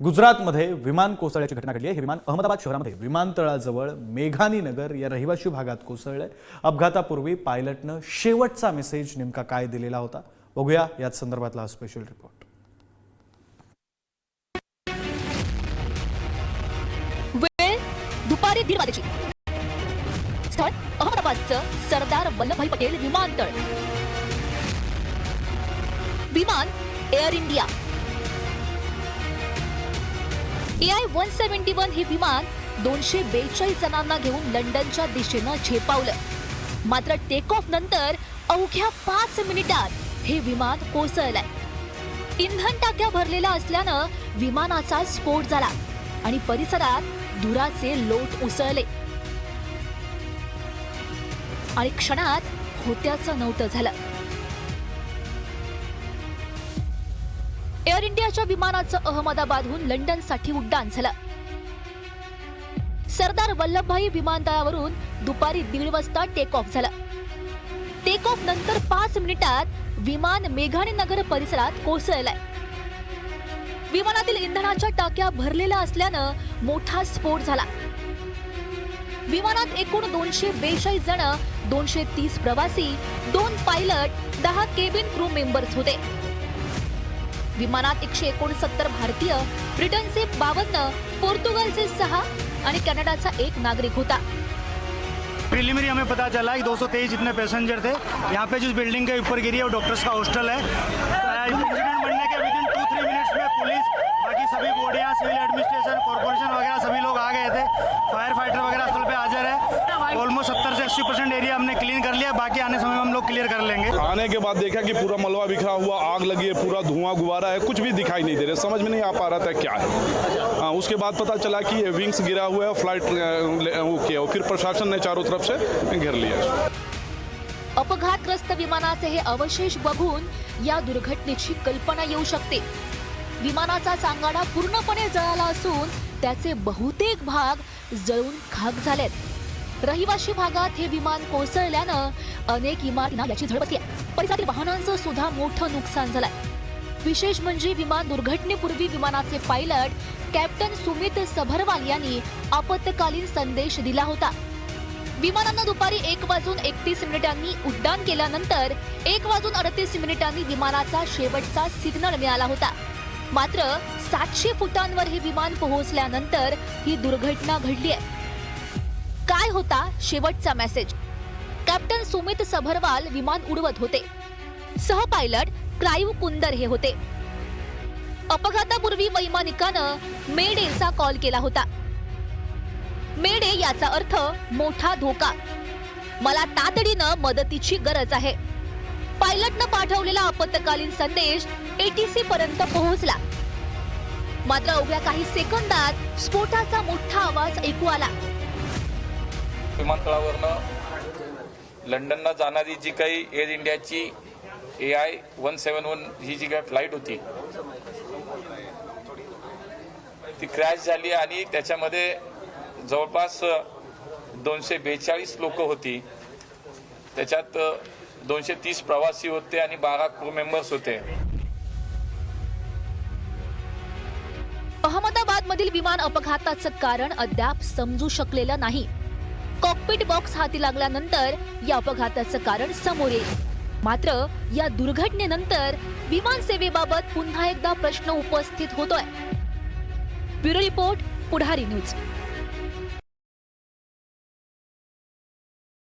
गुजरातमध्ये विमान कोसळल्याची घटना घडली आहे. हे विमान अहमदाबाद शहरामध्ये विमानतळाजवळ मेघानी नगर या रहिवासी भागात कोसळलंय. अपघातापूर्वी पायलटनं शेवटचा मेसेज नेमका काय दिलेला होता? बघूया याच संदर्भातला स्पेशल रिपोर्ट वेळ दुपारी दीड वाजेची. स्थळ अहमदाबादचं सरदार वल्लभभाई पटेल विमानतळ. विमान Air India. AI one seventy one हे विमान दोनशे बेचाळीस जणांना घेऊन लंडनच्या दिशेनं झेपावलं. मात्र टेक ऑफ नंतर अवघ्या पाच मिनिटात हे विमान कोसळलंय. इंधन टाक्या भरलेल्या असल्यानं विमानाचा स्फोट झाला आणि परिसरात धुराचे लोट उसळले. आणि क्षणात होत्याचं नव्हतं झालं. एअर इंडियाच्या विमानाचं अहमदाबादहून लंडनसाठी उड्डाण झालं. सरदार वल्लभभाई विमानतळावरून दुपारी दीड वाजता टेक ऑफ झालं. टेक ऑफ नंतर पाच मिनिटात विमान मेघाणी नगर परिसरात कोसळलंय. विमानातील इंधनाच्या टाक्या भरलेल्या असल्यानं मोठा स्फोट झाला. विमानात एकूण दोनशे बेचाळीस जण दोनशे तीस प्रवासी दोन पायलट दहा केबिन क्रू मेंबर्स होते. विमानात एकशे एकोणसत्तर भारतीय ब्रिटनचे बावन्न पोर्तुगालचे सहा आणि कॅनडाचा एक नागरिक होता. प्रिलिमिनरी हमें पता चला कि 223 जितने पैसेंजर थे। यहाँ पे जिस बिल्डिंग के ऊपर गिरी है वो डॉक्टर्स का हॉस्टल है। इंसिडेंट बनने के विदिन टू थ्री मिनट्स में पुलिस बाकी सभी बॉडियाँ सिविल एडमिनिस्ट्रेशन कॉर्पोरेशन वगैरह सभी लोग आ गए थे फायर फाइटर वगैरह स्थल पे हाजिर है ऑलमोस्ट सत्तर से अस्सी परसेंट एरिया हमने क्लीन कर लिया बाकी आने समय में हम लोग क्लियर कर लेंगे। आने के बाद देखा कि पूरा मलबा बिखरा हुआ आग लगी है पूरा धुआं गुबारा है कुछ भी दिखाई नहीं दे रहा समझ में नहीं आ पा रहा था क्या है। हाँ, उसके बाद पता चला कि ये विंग्स गिरा हुआ है फ्लाइट वो किया फिर प्रशासन ने चारों तरफ से घेर लिया। अपघातग्रस्त विमानाचे हे अवशेष बघून या दुर्घटनेची कल्पना येऊ शकते. विमानाचा सांगाडा पूर्णपणे जळाला असून त्याचे बहुतेक भाग जळून खाक झालेत. रहिवाशी भागात हे विमान कोसळल्यानं अनेक इमारतींना याची झळ बसली आहे. परिसरातील वाहनांचं सुद्धा मोठं नुकसान झालंय. विशेष म्हणजे विमान दुर्घटनेपूर्वी विमानाचे पायलट कॅप्टन सुमित सभरवाल यांनी आपत्कालीन संदेश दिला होता. विमानानं दुपारी एक वाजून एकतीस मिनिटांनी उड्डाण केल्यानंतर एक वाजून अडतीस मिनिटांनी विमानाचा शेवटचा सिग्नल मिळाला होता. मात्र सातशे फुटांवर हे विमान पोहोचल्यानंतर ही दुर्घटना घडली आहे. काय होता शेवटचा मेसेज कॅप्टन सुमित सभरवाल विमान उडवत होते. सह पायलट क्राईव्ह कुंदर हे होते. अपघातापूर्वी वैमानिकानं मेडेचा कॉल केला होता. मेडे याचा अर्थ मोठा धोका. मला तातडीनं मदतीची गरज आहे. पायलटनं पाठवलेला आपत्कालीन संदेश एटीसी पर्यंत पोहोचला. मात्र अवघ्या काही सेकंदात स्फोटाचा मोठा आवाज ऐकू आला. विमानतळावरनं लंडनला जाणारी जी काही एअर इंडियाची A I one seven one ही जी काही फ्लाईट होती ती क्रॅश झाली आणि त्याच्यामध्ये जवळपास दोनशे बेचाळीस लोक होती. त्याच्यात दोनशे तीस प्रवासी होते आणि बारा क्रू मेंबर्स होते. अहमदाबाद मधील विमान अपघाताचं कारण अद्याप समजू शकलेलं नाही. कॉकपिट बॉक्स हाती लागल्यानंतर या अपघाताचं कारण समोर येईल. मात्र या दुर्घटनेनंतर विमान सेवेबाबत पुन्हा एकदा प्रश्न उपस्थित होतोय. Bureau report Pudhari news.